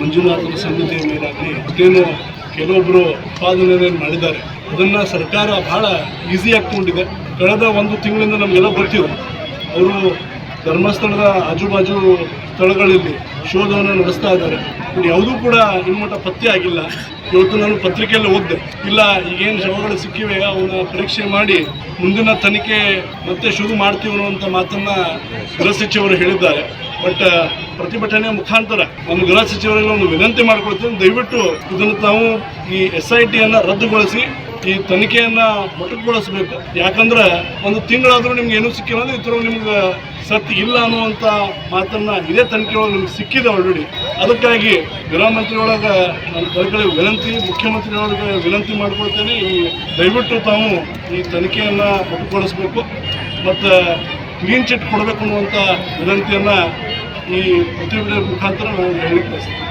ಮಂಜುನಾಥನ ಸಮಿತಿ ಮೇಲಾಗಲಿ, ಅದೇನು ಕೆಲವೊಬ್ಬರು ಉತ್ಪಾದನೆಯನ್ನು ಮಾಡಿದ್ದಾರೆ. ಅದನ್ನು ಸರ್ಕಾರ ಬಹಳ ಈಸಿಯಾಗಿ ತಗೊಂಡಿದೆ. ಕಳೆದ ಒಂದು ತಿಂಗಳಿಂದ ನಮಗೆಲ್ಲ ಗೊತ್ತಿದೆ ಅವರು ಧರ್ಮಸ್ಥಳದ ಆಜುಬಾಜು ಸ್ಥಳಗಳಲ್ಲಿ ಶೋಧವನ್ನು ನಡೆಸ್ತಾ ಇದ್ದಾರೆ. ಇದು ಯಾವುದೂ ಕೂಡ ಇನ್ಮಟ ಪತ್ತೆ ಆಗಿಲ್ಲ. ಇವತ್ತು ನಾನು ಪತ್ರಿಕೆಯಲ್ಲಿ ಓದಿದೆ. ಇಲ್ಲ, ಈಗೇನು ಶವಗಳು ಸಿಕ್ಕಿವೆ, ಅವನ್ನ ಪರೀಕ್ಷೆ ಮಾಡಿ ಮುಂದಿನ ತನಿಖೆ ಮತ್ತೆ ಶುರು ಮಾಡ್ತೀವಿ ಅನ್ನುವಂಥ ಮಾತನ್ನ ಗೃಹ ಸಚಿವರು ಹೇಳಿದ್ದಾರೆ. ಬಟ್ ಪ್ರತಿಭಟನೆ ಮುಖಾಂತರ ನಮ್ಮ ಗೃಹ ಸಚಿವರಲ್ಲಿ ಒಂದು ವಿನಂತಿ ಮಾಡಿಕೊಳ್ತೀನಿ. ದಯವಿಟ್ಟು ಇದನ್ನು ತಾವು ಈ ಎಸ್ ಐ ಟಿಯನ್ನು ರದ್ದುಗೊಳಿಸಿ, ಈ ತನಿಖೆಯನ್ನು ಮೊಟಕುಗೊಳಿಸಬೇಕು. ಯಾಕಂದ್ರೆ ಒಂದು ತಿಂಗಳಾದರೂ ನಿಮ್ಗೆ ಏನೂ ಸಿಕ್ಕಿಲ್ಲ ಅಂದ್ರೆ ಇತರ ನಿಮ್ಗೆ ಸತ್ಯ ಇಲ್ಲ ಅನ್ನುವಂಥ ಮಾತನ್ನು ಇದೇ ತನಿಖೆ ಒಳಗೆ ನಿಮ್ಗೆ ಸಿಕ್ಕಿದೆ ಆಲ್ರೆಡಿ ಅದಕ್ಕಾಗಿ ಗೃಹ ಮಂತ್ರಿಯೊಳಗೆ ನಾನು ಕರ್ಕಳಿ ವಿನಂತಿ, ಮುಖ್ಯಮಂತ್ರಿಯೊಳಗೆ ವಿನಂತಿ ಮಾಡ್ಕೊಳ್ತೇನೆ. ಈ ದಯವಿಟ್ಟು ತಾವು ಈ ತನಿಖೆಯನ್ನು ಮೊಟಕುಗೊಳಿಸಬೇಕು. ಮತ್ತು, ಕ್ಲೀನ್ ಚಿಟ್ ಕೊಡಬೇಕು ಅನ್ನುವಂಥ ವಿನಂತಿಯನ್ನ ಈ ಪ್ರತಿಭಟನೆ ಮುಖಾಂತರ ನಾನು ಹೇಳಿಕ್ಕೆ ಬಯಸ್ತೇನೆ